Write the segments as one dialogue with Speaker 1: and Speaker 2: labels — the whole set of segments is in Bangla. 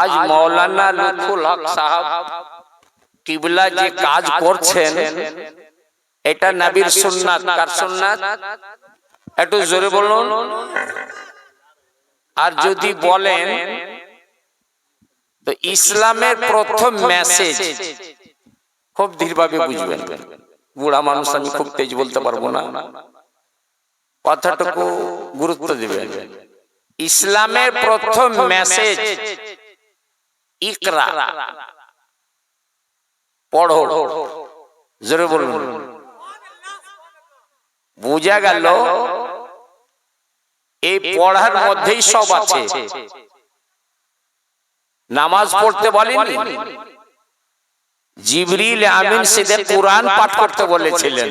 Speaker 1: আজ মৌলানা লুৎফুল হক সাহেব কিবলা যে কাজ করছেন, এটা নবীর সুন্নাত। কার সুন্নাত? একটু জোরে বলুন। আর যদি বলেন, তো ইসলামের প্রথম মেসেজ, খুব ধীরভাবে বুঝবেন। বুড়া মানুষ আমি খুব তেজ বলতে পারব না। কথাটুকু গুরুত্ব দিবেন। ইসলামের প্রথম মেসেজ ইকরা। পড়ো। জোরে বলুন। বোঝা গেল এই পড়ার মধ্যেই সব আছে। নামাজ পড়তে বলেনি জিবরিল আমিন সিদে কোরআন পাঠ করতে বলেছিলেন।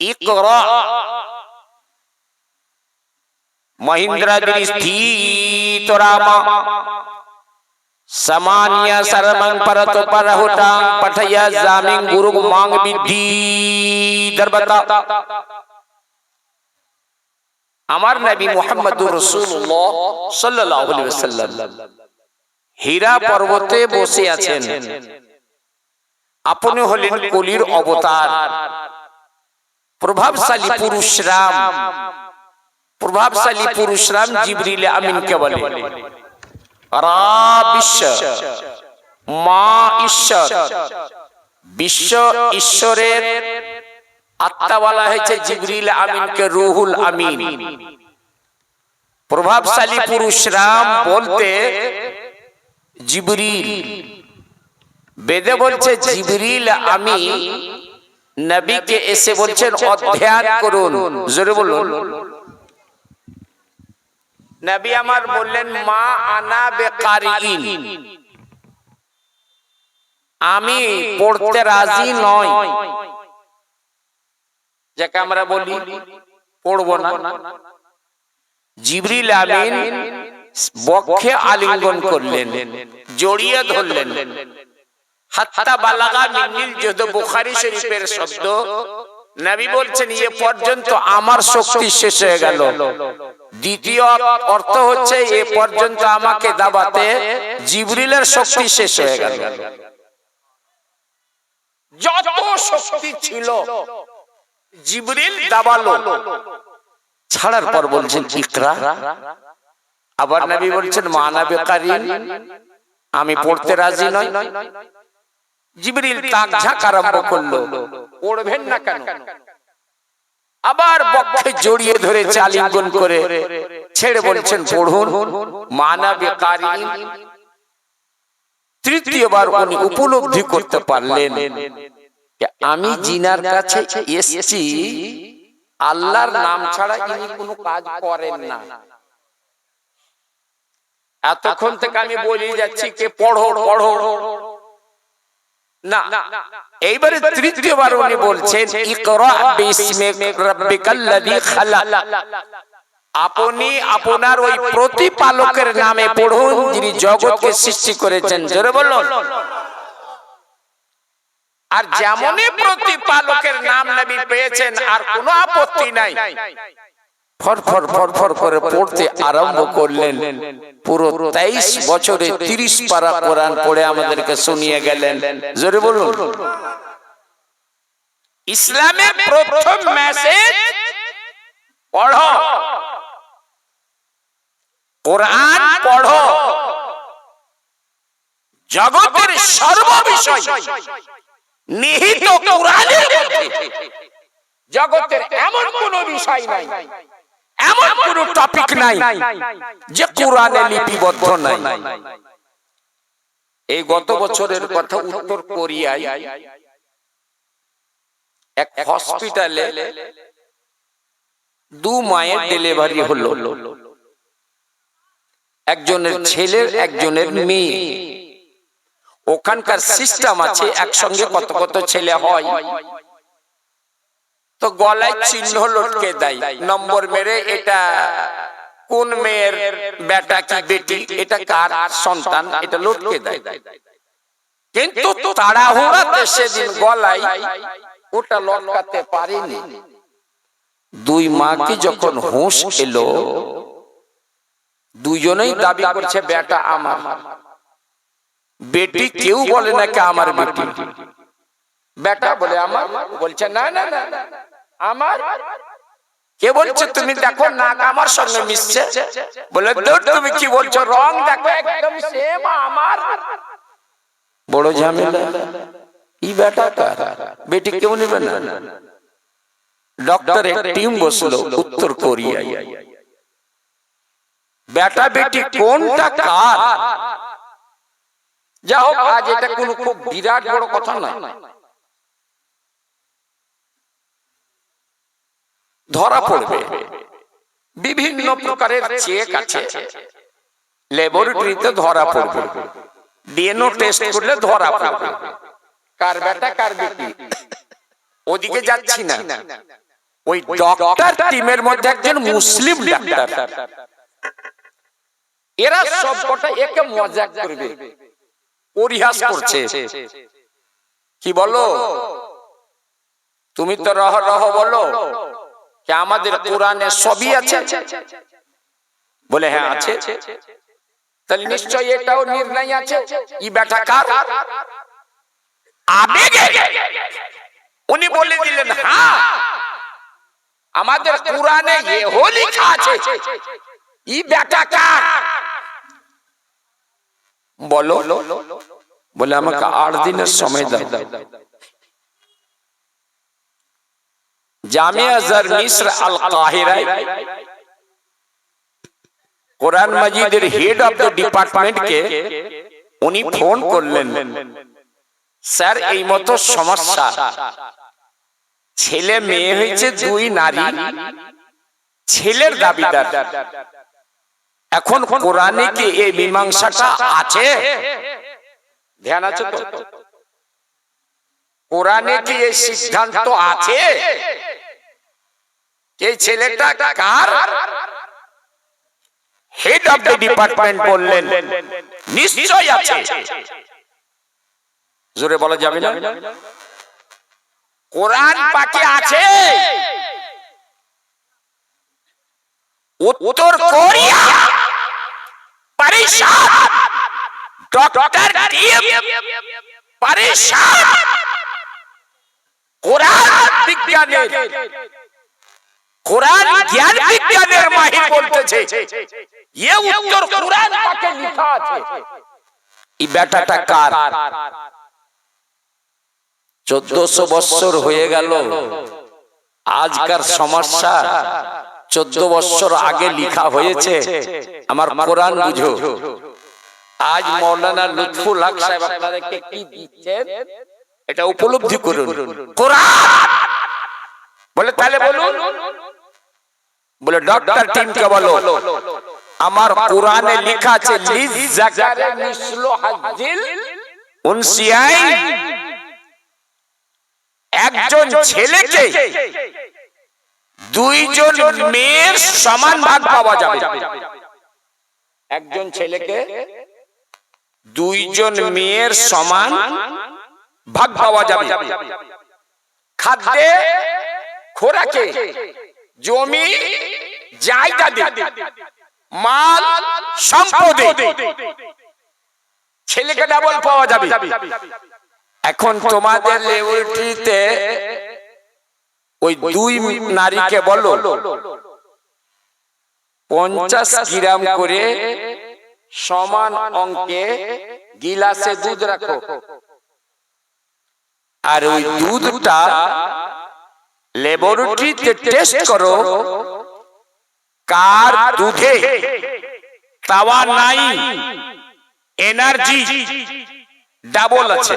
Speaker 1: ইকরা। মহিন্দ্রা স্থিত রামা। সামানিয়া সরমং পরত পরহুটাং পঠয়া জামিং গুরু মাং বিদ্ধি দরবতা আমার নবী মুহাম্মদুর রাসূলুল্লাহ সাল্লাল্লাহু আলাইহি ওয়াসাল্লাম হীরা পর্বতে বসে আছেন। আপনি হলেন কলির অবতার। প্রভাবশালী পুরুষ রাম। প্রভাবশালী পুরুষ রাম জিবরিল আমিনকে বলে। মা ঈশ্বর। বিশ্ব ঈশ্বরের আত্মা বলা হয়েছে জিবরিল আমিনকে রুহুল আমিন। প্রভাবশালী পুরুষ রাম বলতে জিবরিল। বেদে বলছে জিবরিল আমি নবীকে এসে বলছেন অধ্যয়ন করুন। জোরে বলুন। নবী আমার বললেন মা আনা বেকারিন আমি পড়তে রাজি নয় যাকে আমরা বলি পড়ব না। জিবরিল আমিন বক্ষে আলিঙ্গন করলেন জড়িয়ে ধরলেন। হাত্তা বালাগা মিনিল যদ বুখারী শরীফের শব্দ। নবী বলছেন এ পর্যন্ত আমার শক্তি শেষ হয়ে গেল। দ্বিতীয় অর্থ হচ্ছে এ পর্যন্ত আমাকে দাবাতে জিবরিলের শক্তি শেষ হয়ে গেল। যত শক্তি ছিল জিবরিল দাবালো। ছাড়ার পর বলছেন ইকরা। আবার নবী বলছেন মানা বেকারিন আমি পড়তে রাজি নই। জিবরিল তাক ঝাঁক আরম্ভ করল। পড়বেন না কেন? আবার বক্ষে জড়িয়ে ধরে চালিঙ্গন করে ছেড়ে বলছেন, পড়ুন, মানা বেকারিন। তৃতীয়বার উনি উপলব্ধি করতে পারলেন আমি জিনার কাছে এসেছি, আল্লাহর নাম ছাড়া ইনি কোনো কাজ করেন না। এতক্ষণ থেকে আমি বলি যাচ্ছি, কে পড়ো পড়ো। না। এইবারে তৃতীয়বার উনি বলছেন ইকরা বিসমি রাব্বিকাল্লাযী খালাক। আপনি আপনার ওই প্রতিপালকের নামে পড়ুন যিনি জগৎকে সৃষ্টি করেছেন। জোরে বলুন। আর যেমনই প্রতিপালকের নাম নবী পেয়েছেন আর কোনো আপত্তি নাই। ফরফর ফরফর করে পড়তে আরম্ভ করলেন। পুরো তেইশ বছরে তিরিশ পারা কোরআন পড়ে আমাদেরকে শুনিয়ে গেলেন। জোরে বলুন। ইসলামের প্রথম মেসেজ পড়ো। কোরআন পড়ো। জগতের সর্ববিষয় নিহিত কোরআনের মধ্যে। জগতের এমন কোন বিষয় নাই। এমন কোন টপিক নাই যে কোরআনে লিপিবদ্ধ নাই। এই গত বছরের কথা উত্তর কোরিয়ায় এক হসপিটালে দু মায়ের ডেলিভারি হলো। একজনের ছেলের একজনের মেয়ে। ওখানকার সিস্টেম আছে একসঙ্গে কত কত ছেলে হয়। তো গলায় চিহ্ন লটকে দেয়। নম্বর মেরে এটা কোন মেয়ের বেটা কি বেটি? এটা কার সন্তান? এটা লটকে দেয়। কিন্তু তাড়াহুড়াতে সেদিন গলায় ওটা লটকাতে পারেনি। দুই মাকে যখন হুঁশ এলো দুজনেই দাবি করছে বেটা আমার। বেটি কেউ বলে না কে আমার বেটি? বেটা বলে আমার? বলছে না না না, আমার? কে বলছে তুমি দেখো নাক আমার সঙ্গে মিশছে? বলে দূর তুমি কি বলছো রং দেখো একদম সেম আমার। বড় ঝামেলা। ই বেটা কার? বেটি কেউ নেবে না। ডক্টরের টিম বসল উত্তর কোরিয়ায়। বেটা বেটি কোনটা কার? যা হোক আজ এটা কোনো খুব বিরাট বড় কথা না। ধরা পড়বে। বিভিন্ন প্রকারের চেক আছে। ল্যাবরেটরিতে ধরা পড়বে। ডিএনও টেস্ট করলে ধরা পড়বে। কার বেটা? কার বেটি? ওদিকে যাচ্ছি না। ওই ডক্টর টিমের মধ্যে একজন মুসলিম ডাক্তার এরা সব কটা একে মজাক করবে। পরিহাস করছে। কি বলো? তুমি তো রহ রহ বলো। আমাদের কোরআনে সবই আছে? বলে হ্যাঁ আছে। তাহলে নিশ্চয় এটাও নির্ণয় আছে। ই বেটা কার? আবেগে। উনি বলে দিলেন হ্যাঁ আমাদের কোরআনে এহো লেখা আছে। ই বেটা কার? বলো। বলে, আমাকে আট দিনের সময় দাও। জামিয়া জার মিশ্র আল কাহিরায় কোরআন মাজিদের হেড অফ দ্য ডিপার্টমেন্টকে উনি ফোন করলেন। স্যার এই মতো সমস্যা। ছেলে মেয়ে হয়েছে দুই নারী। ছেলের দাবিদার। এখন কোরআনে কি এই মীমাংসাটা আছে? ধ্যান আছে তো। কোরআনে কি এই সিদ্ধান্ত আছে? এই ছেলেটা কার? হেড অফ দ্য ডিপার্টমেন্ট বললেন। নিশ্চয় আছে। জোরে বলা যাবে না? কোরআন পাকে আছে। উত্তর কোরিয়া। পরেশান ডক্টর পরেশান কোরআন বিজ্ঞানের। কোরআন জ্ঞান বিজ্ঞানের মাহির বলতেছে। উত্তর কোরআন পাকে লেখা আছে? এই কার? চোদ্দশো বৎসর হয়ে গেল। আজকার সমস্যা চোদ্দ বৎসর আগে লিখা হয়েছে। আমার কোরআন বুঝো। আজ মৌলানা লুৎফুল হক সাহেব আপনাদেরকে কি দিচ্ছেন? এটা উপলব্ধি করুন। কোরআন বলে তাহলে বলুন। বলে ডক্টর টিমকে বলো। আমার কোরআনে লেখা আছে লিজ জাকারে মিসলু হাজ্জিল উনসিয়াইন একজন ছেলেকে দুইজন মেয়ের সমান ভাগ পাওয়া যাবে। একজন ছেলেকে দুইজন মেয়ের সমান ভাগ পাওয়া যাবে। খাদ্যে খোরাকে জমি জায়গাতে মাল সম্পদে। ছেলেকে ডাবল পাওয়া যাবে। এখন তোমাদের লেবরেটরিতে ওই দুই নারীকে বলো। পঞ্চাশ গ্রাম করে সমান অঙ্কে গিলাসে দুধ রাখো। আর ওই দুধটা ল্যাবরেটরিতে টেস্ট করো। কার। দুধে তাওয়া নাই? এনার্জি ডাবল আছে।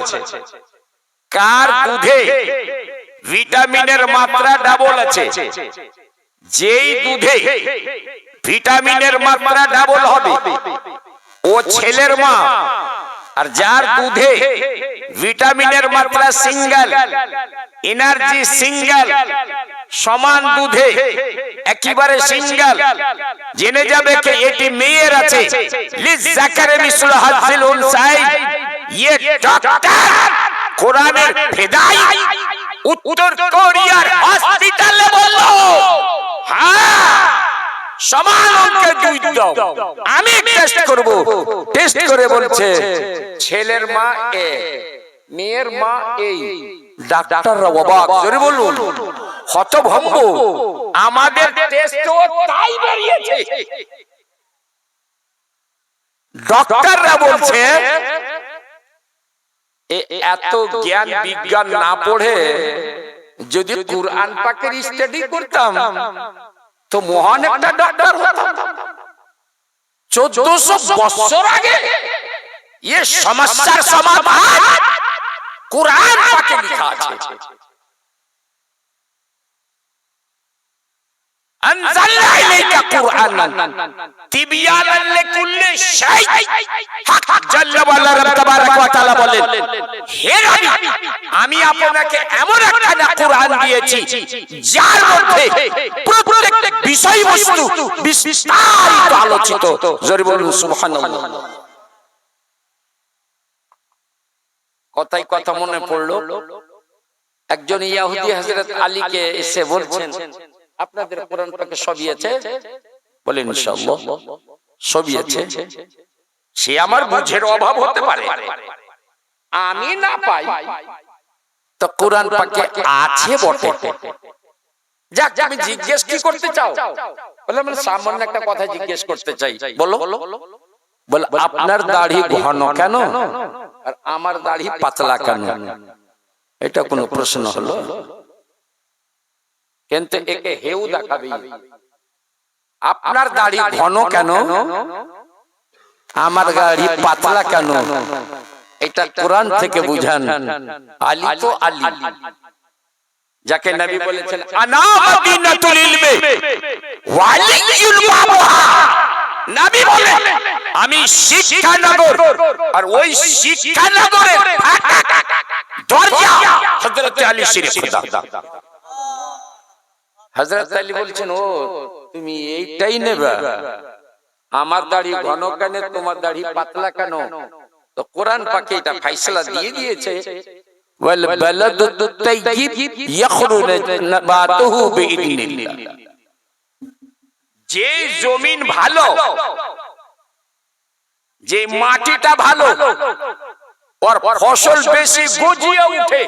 Speaker 1: কার দুধে ভিটামিনের মাত্রা ডাবল আছে? যেই দুধে ভিটামিনের মাত্রা ডাবল হবে ও ছেলের মা। আর যার দুধে ভিটামিনের মাত্রা সিঙ্গেল এনার্জি সিঙ্গেল সমান দুধে একেবারে সিঙ্গেল জেনে যাবে কে এটি মেয়ের আছে। লিজ জাকারে মিসল হাজিল উনসাই ইয়ে ডক্টর কোরআনের ফেদাই উত্তর কোরিয়ার হসপিটালে বলল হ্যাঁ আমি করে বলছে, ছেলের মা এ, মেয়ের মা এই। এত জ্ঞান বিজ্ঞান না পড়ে যদি কুরআন পাকের স্টাডি করতাম তো মহান একটা ডাক্তার চোদ্দশো বছর আগে ये সমস্যার সমাধান कुरान আছে। أنزلنا إليك قرآنا تبيانا لكل شيء حق جل وعلا رب تبارك وتعالى বলেন হে নবী আমি আপনাকে এমন একটা না কোরআন দিয়েছি যার মধ্যে প্রত্যেক বিষয়বস্তু বিস্তারিত আলোচিত জোরে বলুন সুবহানাল্লাহ কথাই কথা মনে পড়লো একজন ইয়াহুদি হযরত আলীকে এসে বলছেন আপনাদের কোরআন পাকে সবই আছে বলেন ইনশাআল্লাহ সবই আছে সে আমার বুঝের অভাব হতে পারে। আমি না পাই। তো কোরআন পাকে আছে বটে। যাক আমি জিজ্ঞেস কি করতে চাও? বলে আমি সামান্য একটা কথা জিজ্ঞেস করতে চাই। বলো। বলে। আপনার দাড়ি ঘন কেন? আর আমার দাড়ি পাতলা কেন? এটা কোনো প্রশ্ন হলো। কিন্তু একে হেউ দেখাবে। আপনার দাড়ি ঘন কেন? আমার গাড়ি পাতলা কেন? এটা কোরআন থেকে বুঝান। আলী তো আলী যাকে নবী বলেছেন আনা মদিনাতুল ইলমে। ওয়ালিয়ুল বাবুহা নবী বলেন আমি শিক্ষানগর। আর ওই শিক্ষানগরের দরজা হযরত আলী শরীফ খুদা হযরত আলী বলছেন ও তুমি এইটাই নেবে। আমার দাড়ি ঘন কেন তোমার দাড়ি পাতলা কেন? তো কোরআন পাকে এটা ফয়সালা দিয়ে দিয়েছে যে জমিন ভালো যে মাটিটা ভালো ওর ফসল বেশি গজিয়ে উঠে।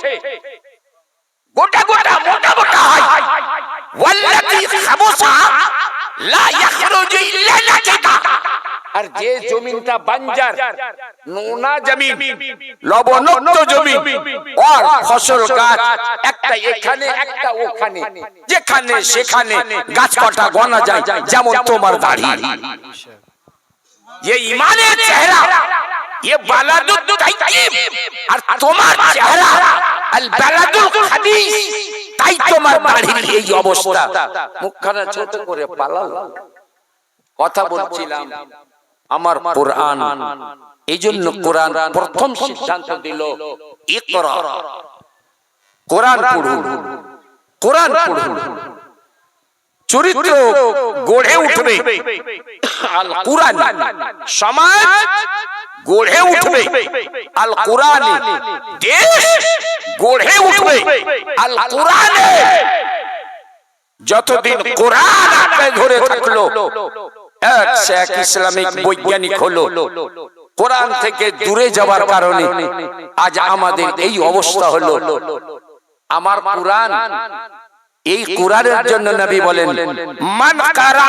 Speaker 1: গোটা গোটা মোটা মোটা হয় আর যে জমিনটা বাঞ্জার নোনা জমিন লবণাক্ত জমিন আর ফসল গাছ একটা এখানে একটা ওখানে। যেখানে সেখানে গাছ কটা গনা যায় যেমন তোমার দাড়ি ये ইমানের চেহারা ये বালাদুত তাইয়িব আর তোমার চেহারা আল বালাদুল খাবিস তাই তোমার দাড়ির এই অবস্থা। মুখখানা ছোট করে পালাল কথা বলছিলাম আমার কোরআন। এই জন্য কোরআন প্রথম সিদ্ধান্ত দিল কোরআন পড়ুন। কোরআন পড়ুন। চরিত্র গড়ে উঠবে। আল কোরআন সমাজ গড়ে উঠবে। আল কোরআন। দেশ গড়ে উঠবে। আল কোরআনে যতদিন কোরআন আঁকড়ে ধরে থাকল এক সে এক ইসলামিক বৈজ্ঞানিক হলো। কোরআন থেকে দূরে যাওয়ার কারণে আজ আমাদের এই অবস্থা হলো। আমার কোরআন এই কোরআনের জন্য নবী বলেন মান কারা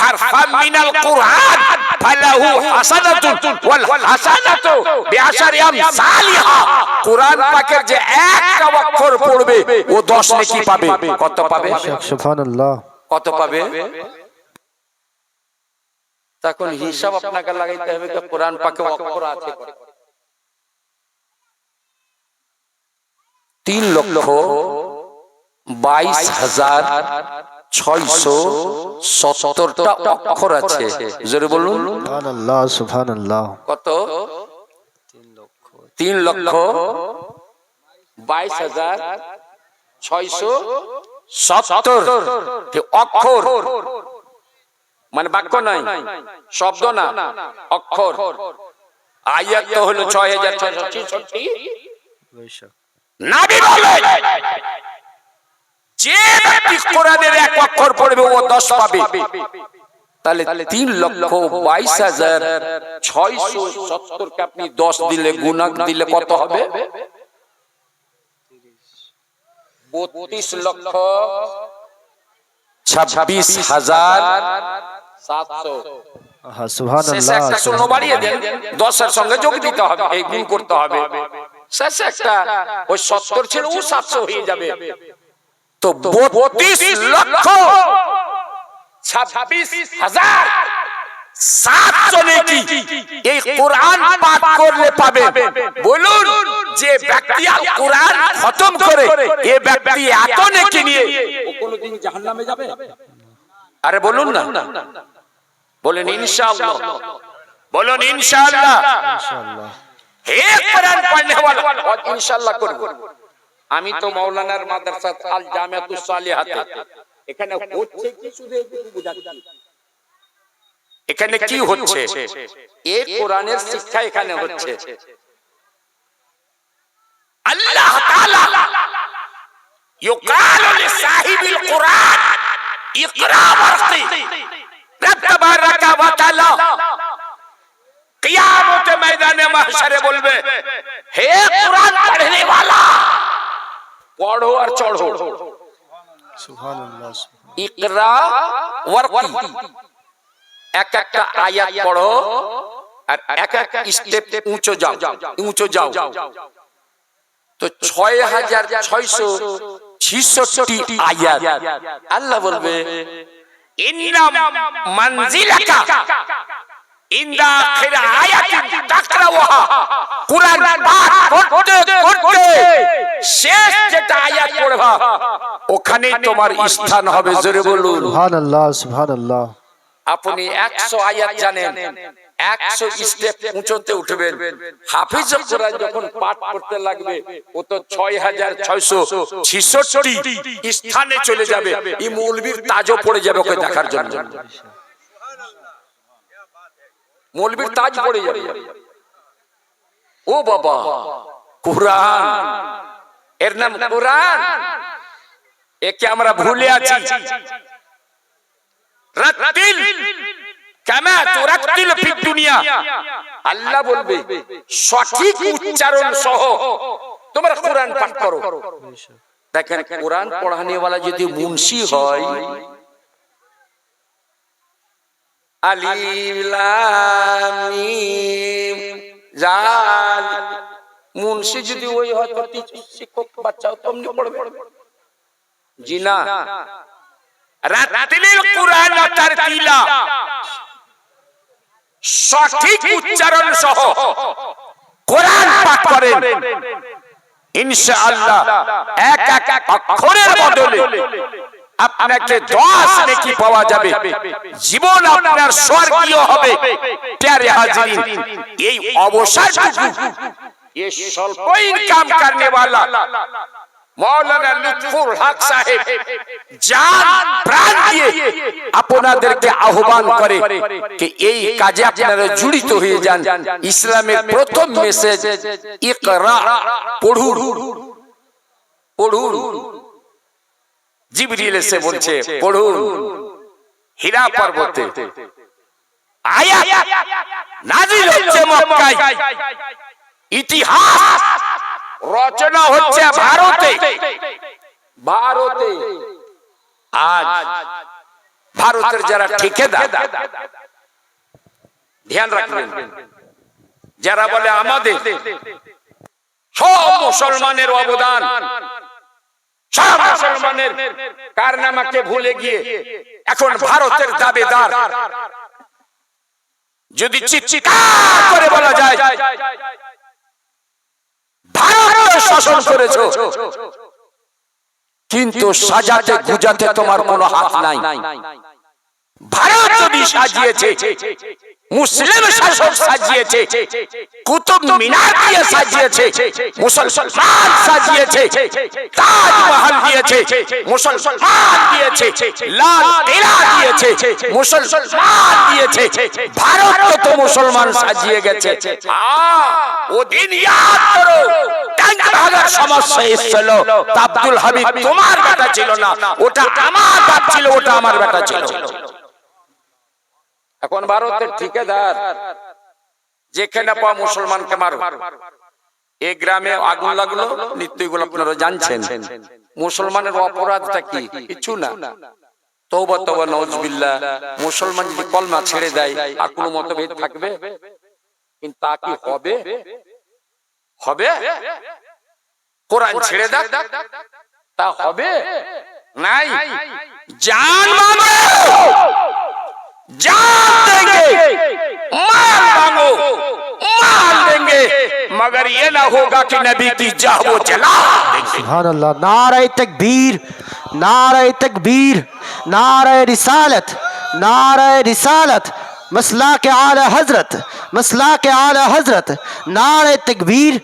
Speaker 1: হারফান মিনাল কোরআন ফালাহু হাসানাতুন ওয়াল হাসানাতু বিআশারি আমসালিহা কোরআন পাকের যে একটা অক্ষর পড়বে ও 10 নেকি পাবে। কত পাবে?
Speaker 2: সুবহানাল্লাহ।
Speaker 1: কত পাবে? তখন হিসাব আপনাকে লাগাইতে হবে যে কোরআন পাকে অক্ষর আছে। তিন লক্ষ বাইশ হাজার ছয়শো সত্তরটা অক্ষর আছে। জোরে বলুন। কত? তিন লক্ষ বাইশ হাজার ছয়শো সত্তর। অক্ষর। মানে বাক্য নাই শব্দ না অক্ষর। আয়াত তো হলো ছয় হাজার ছয়শো ছেষট্টি। নাবি বলে। যে ব্যক্তি কোরআনের এক অক্ষর পড়বে ও দশ পাবে। তাহলে তিন লক্ষ বাইশ হাজার ছয়শো সত্তরকে আপনি দশ দিলে গুণক দিলে কত হবে? বত্রিশ লক্ষ ছাব্বিশ হাজার সাতশো। একটা শূন্য বাড়িয়ে দেন দশের সঙ্গে যোগ দিতে হবে এই গুণ করতে হবে। শেষে একটা ওই সত্তর ছিল ও সাতশো হয়ে যাবে। তো বত্রিশ লক্ষ ছাব্বিশ হাজার নিয়ে? আরে বলুন না। বলেন ইনশাআল্লাহ। বলুন ইনশাআল্লাহ।
Speaker 2: ইনশাআল্লাহ।
Speaker 1: হে वाला আমি তো মাওলানার মাদ্রাসা আল জামিয়াতুস সালিহাতে। এখানে হচ্ছে এখানে কি হচ্ছে? কোরআনের শিক্ষা এখানে হচ্ছে। আল্লাহ তাআলা লিসাহিবিল কোরআন। ইকরা তাবারাকা ওয়া তাআলা। কিয়ামতের ময়দানে মাহশারে বলবে হে কোরআন পড়নে ওয়ালা পড়ো আর চড়ো। ইকরা এক একটা আয়াত পড়ো আর এক এক স্টেপ উঁচু যাও উঁচু যাও। তো ছয় হাজার ছয়শো ছিষট্টি আয়াত। আল্লাহ বলবে ইন্না মানজিলাকা। ইন্দা আখির আয়াতিন তাকরাওহা কুরআন পাঠ করতে করতে শেষ যেটা আয়াত পড়বা। ওখানেই তোমার স্থান হবে জোরে বলুন। আপনি একশো আয়াত জানেন একশো স্টেপ উঁচুতে উঠবেন। হাফিজ কোরআন যখন পাঠ করতে লাগবে ও তো ছয় হাজার ছয়শো ছিষট্টি স্থানে চলে যাবে। এই মৌলবীর তাজও পড়ে যাবে ওকে দেখার জন্য। মৌলবীর তাজ পড়ে যাবে। ও বাবা, কোরআন। এর নাম কোরআন। একে আমরা ভুলে আছি। রাত্তিল। আল্লাহ বলবে, সঠিক উচ্চারণ সহ তোমরা কোরআন পাঠ করো। দেখেন, কোরআন পড়ানে वाला যদি মুন্সি হয় মুন্সি যদি ওই শিক্ষক বাচ্চাও তোমনি পড়বে। সঠিক উচ্চারণ সহ কোরআন পাঠ করেন। ইনশাআল্লাহ এক এক অক্ষরের বদলে আপনাকে দশ নেকি পাওয়া যাবে। জীবন আপনার স্বর্গীয় হবে। এই অবসরটুকু স্বল্প ইনকাম আপনাদেরকে আহ্বান করে এই কাজে আপনারা জড়িত হয়ে যান। ইসলামের প্রথম মেসেজ ইকরা জিবরিল এসে বলছে পড়ুন হীরা পর্বতে। আয়াত। নাজিল হচ্ছে মক্কায়। ইতিহাস রচনা হচ্ছে ভারতে। ভারতে। আজ ভারতের যারা ঠিকাদার ধ্যান রাখবেন। যারা বলে আমাদের সব মুসলমানের অবদান সব মুসলমানের কারনামাকে ভুলে গিয়ে এখন ভারতের দাবেদার। যদি করে বলা যায় করেছ, কিন্তু সাজাতে গুজাতে তোমার কোনো হাত নাই। ভারত যদি সাজিয়েছে মুসলিম শাসক সাজিয়েছে কুতুব মিনার দিয়ে সাজিয়েছে মুসলমান সাজিয়েছে। তাজমহল দিয়েছে মুসলমান দিয়েছে লাল কিলা দিয়েছে মুসলমান দিয়েছে। ভারত তো মুসলমান সাজিয়ে গেছে। ওদিন ইয়াদ করো। ট্যাঙ্ক ভাগার সমস্যা এসেছিল। তা আব্দুল হাবিব তোমার বেটা ছিল না। ওটা আমার বাপ ছিল ওটা আমার বেটা ছিল। এখন ভারতের ঠিকাদার, যেখানে পাওয়া মুসলমানকে মারো এ গ্রামে আগুন লাগল নিত্যগুলো আপনারা জানছেন। মুসলমানের অপরাধটা কি? কিছু না। মুসলমান ছেড়ে দেয় থাকবে? কিন্তু তা কি হবে? হবে? কোরআন ছেড়ে তা হবে? নাই। जान देंगे। माल मांगो। माल देंगे। मगर ये ना होगा कि नबी की जाह वो जला
Speaker 2: सुभान अल्लाह नारे तकबीर। नारे तकबीर। नारे रिसालत। नारे रिसालत। मसला के आला हज़रत। मसला के आला हज़रत। नारे तकबीर।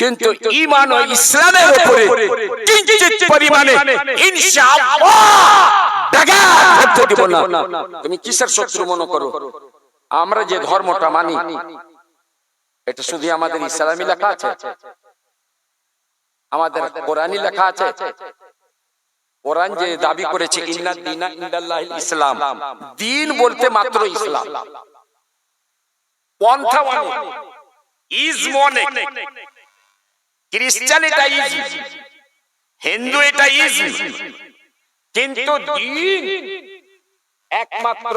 Speaker 1: কিন্তু ইমান ও ইসলামের উপরে পরিমাণে তুমি কিসের শত্রু মনে করো? আমরা যে ধর্মটা মানি এটা শুধু আমাদের ইসলামী লেখা আছে। আমাদের কোরআনই লেখা আছে। কোরআন যে দাবি করেছে ইসলাম। দিন বলতে মাত্র ইসলাম। পন্থা ইজ খ্রিস্টান এটা ইজ হিন্দু এটা ইজ কিন্তু দিন একমাত্র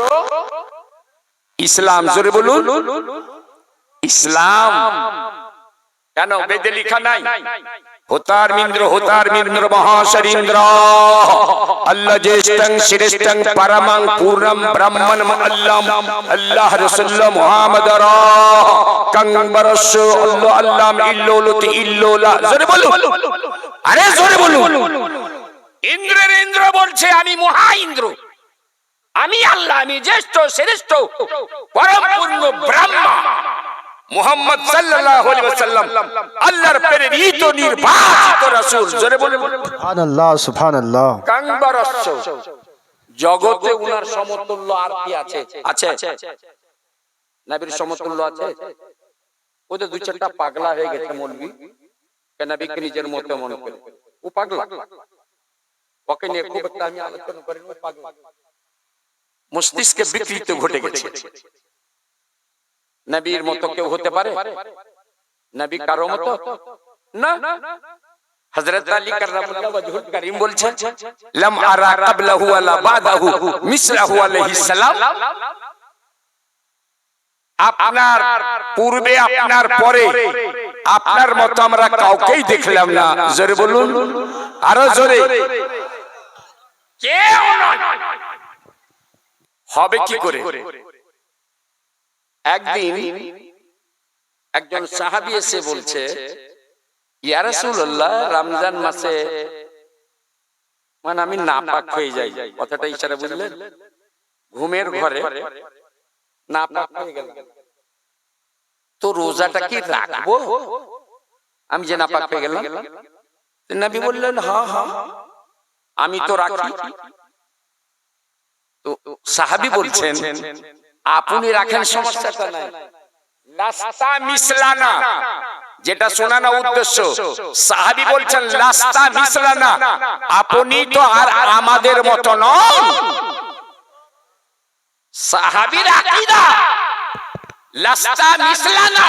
Speaker 1: ইসলাম জোরে বলুন ইসলাম কেন বেদে লিখা নাই? হোতার মিন্দ্র হোতার মিন্দ্র মহাশরীন্দ্র। আল্লাহ জ্যেষ্ঠং শ্রেষ্ঠং পরমং পূর্ণম আল্লাহ মুহাম্মদ কঙ্গরস আল্লাহ ইল্লোলতি ইল্লোলা জোরে বলুন। আরে জোরে বলুন। ইন্দ্রের ইন্দ্র বলছে আমি মহা ইন্দ্র আমি আল্লাহ আমি জ্যেষ্ঠ শ্রেষ্ঠ পরম পূর্ণ ব্রহ্মা। মোহাম্মদ সাল্লাল্লাহু আলাইহি ওয়াসাল্লাম আল্লাহর প্রেরিত নির্বাচিত রাসূল। জোরে
Speaker 2: সুবহানাল্লাহ সুবহানাল্লাহ।
Speaker 1: কাংবার জগতে উনার সমতুল্য আর কি আছে? আছে। নবীর সমতুল্য আছে? ওই দুই চারটা পাগলা হয়ে গেছে মনবি কে নবীকে নিজের মতে মনে করে। ও পাগলা। ওকে নিয়ে খুব একটা আমি আলোচনা করি পাগলা। মস্তিষ্কে বিকৃত ঘটে গেছে। নবীর মতো কেউ হতে পারে? নবী কারও মতো? না? হযরত আলী কাররামুল্লাহ ওয়াজহুল করিম বলছেন লাম আরা ক্বাবলাহু ওয়ালা বাদাহু মিসলাহু আলাইহিস সালাম। আপনার পূর্বে আপনার পরে আপনার মতো আমরা কাউকেই দেখলাম না। জোরে বলুন। আরও জোরে। কেউ নয়। হবে কি করে? একদিন একজন সাহাবী এসে বলছে, ইয়া রাসূলুল্লাহ, রমজান মাসে মানে আমি নাপাক হয়ে যাই। কথাটা ইশারা বুঝলেন? ঘুমের ঘরে নাপাক হয়ে গেল তো রোজাটা কি রাখব? আমি যে নাপাক হয়ে গেলাম। নবী বললেন হ্যাঁ হ্যাঁ আমি তো রাখি। তো সাহাবি বলছেন আপনি রাখেন সমস্যাটা নাই। নাস্তা মিসলানা যেটা শোনানো উদ্দেশ্য। সাহাবি বলছেন নাস্তা মিসলানা আপনি তো আর আমাদের মত নন। সাহাবির আকীদা। লাস্তা মিসলানা